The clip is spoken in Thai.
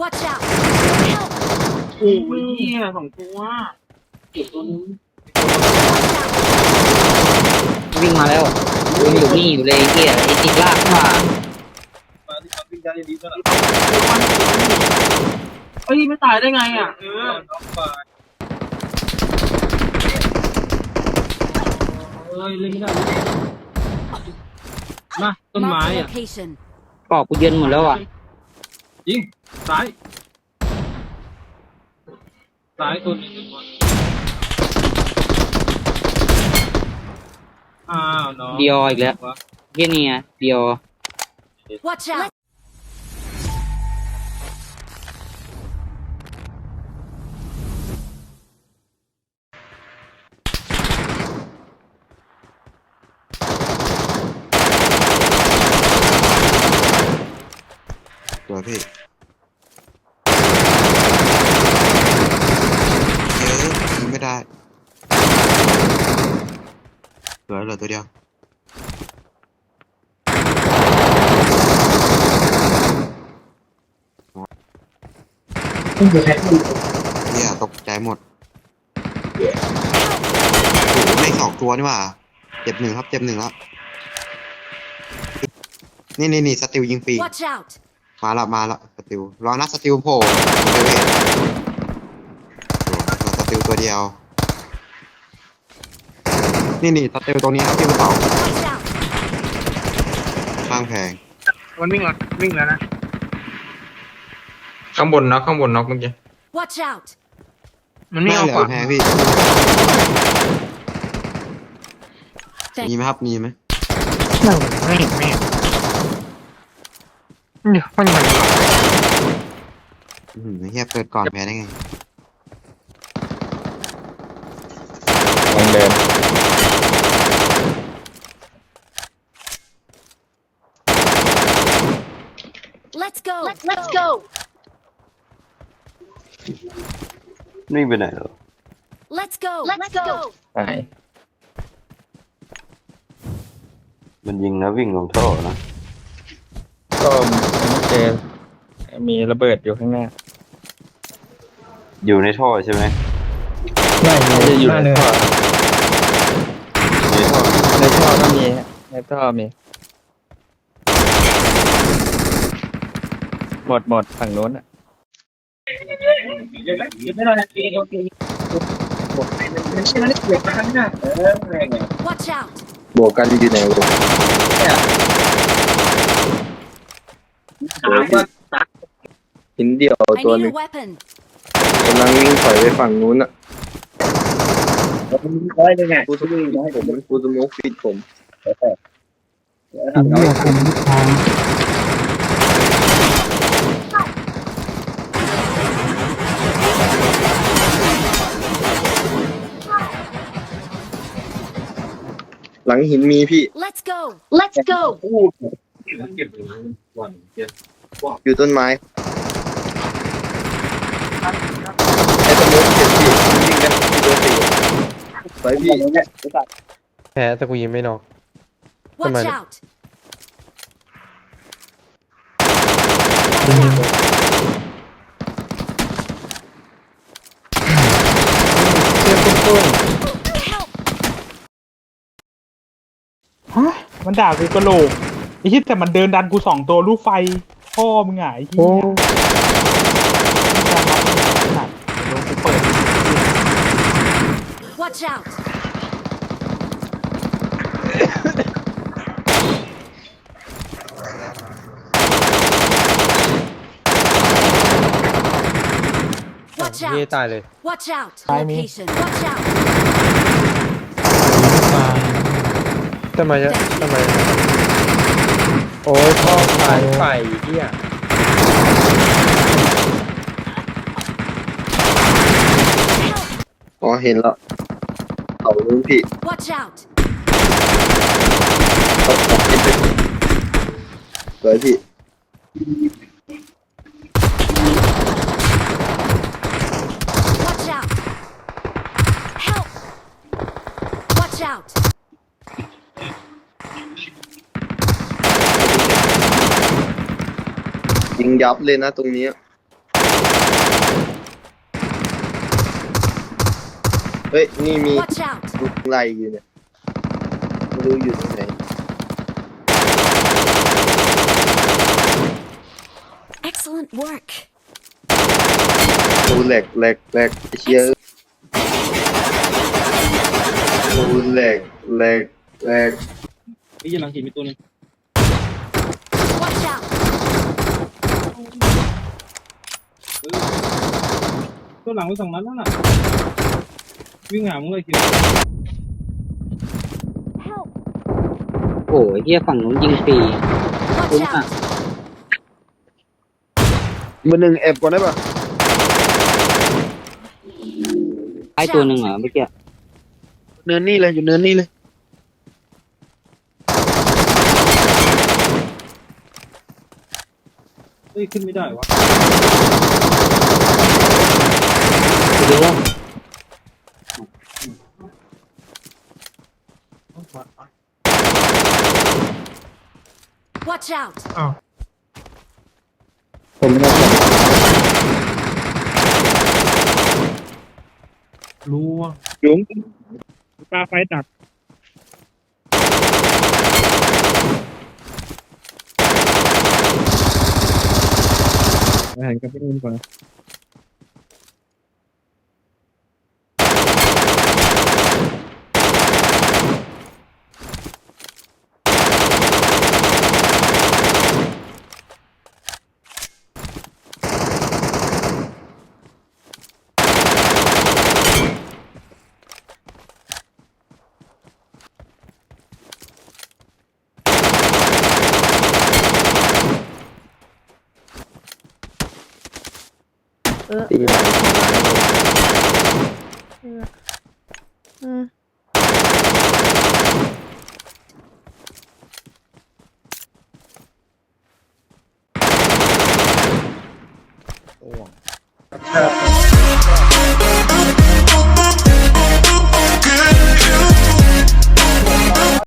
Watch out! Help! โอ้ยเหี้ยสองตัวเก็บตัวนึงวิ่งมาแล้วยังอยู่นี่อยู่เลยไอ้เฮียไอ้ติดลากมามาที่มันวิ่งได้ดีเท่าไหร่เอ้ยไม่ตายได้ไงอะเออต้องไปเอ้ยเล่นไม่ได้มาต้นไม้ Mark the อะ location. กรอบกูเย็นหมดแล้วอะ ยิงซ้าย ซ้ายตัวหนึงอ้าวน้องเดียวอีกแล้ว เฮียนี่ไงเดียว Watch out! ตัวพี่เยอะยิงไม่ได้ เหลือเหลือตัวเดียวเนี่ยตกใจหมดโอ้โหไม่งสองตัวนี่หว่าเจ็บหนึ่งครับ เจ็บหนึ่งแล้ว นี่นี่นี่สติลยิงฟรี Watch out! มาละมาละสติลรอนัดสติลโผล่เดวิดรอสติลตัวเดียว นี่นี่สติลตรงนี้ครับที่กระเป๋า Watch out! ข้างแพงมันวิ่งแล้ววิ่งแล้วนะ ข้างบนน็อกข้างบนน็อกเมื่อกี้ Watch out! มันไม่วิ่งเหเอาลืขวาอแพงพี่มีไหมครับมีไหมไม่ไม่เดี๋ยวมันมันอื้อหือเฮียเปิดก่อนแพ้ได้ไงลองเดิน Let's go! Let's go! นิ่งไปไหนเหรอ Let's go! Let's go! หายมันยิงนะวิ่งลงท่อนะก็ไม่เจอมีระเบิดอยู่ข้างหน้า อยู่ในท่อใช่ไหมไม่ไม่ได้อยู่ในท่อในท่อในท่อก็มีฮะในท่อมี หมดหมดฝั่งนู้นอะ Watch out! บวกกันอยู่ไหนวะหินเดียว I ตัวห need นึ่ a ง weapon. กำลังวิ่งถอยไปฝั่งนู้นอะกูสมุกผมกูสมุกฟิตผม หลังหินมีพี่ Let's go! Let's go! อยู่ต้นไม้ไอ้สมุกเจ็บพี่วิ่งกันพี่เบอร์สี่ไปพี่แพ้แต่กูยิงไม่นอก Watch Come on. out! เชื่อปุ้นปุ้น Help! ฮะ มันด่ากูกระโหลกไอ้ที่แต่มันเดินดันกูสองตัวลูกไฟพ่อมึงไงไอ้ที่โอ้จะรับขนาดเดี๋ยวกูเปิด Watch out! อะ Watch เย่ out! ตายเลย Watch out! Try me. Location. Watch out! ทำไมจะทำไมโอ้ยพ่อตายไฟเฮียอ๋อเห็นแล้วเขานู้นพี่ Watch out! เขาเขาเห็นเป็นสวยพี่ Watch out! Help! Watch out! ยิงยับเลยนะตรงนี้ เฮ้ย นี่มีอะลูกไรอยู่เนี่ยไม่รู้อยู่ตรงไหน Excellent work. ดูเหล็กเหล็กเหล็กเชียดูเหล็กเหล็กเหล็กนี่ยังหลังหินมีตัวหนึง ตัวหลังไปสองนัดแล้วน่ะ วิ่งหามึงเลยคิว Help! โอ้ยเฮียฝั่งนู้นยิงฟรี Watch Đúng out! มือหนึ่งแอบก่อนได้ปะไอ้ตัวหนึ่งเหรอเมื่อกี้เนินนี่เลยอยู่เนินนี่เลย ฮ้ยขึ้นไม่ได้วะดูว่า Watch out! ผมไม่ได้รู้ว่ายุงปลาไฟดัก อาหารกับพี่นุ่นก่อนโอ้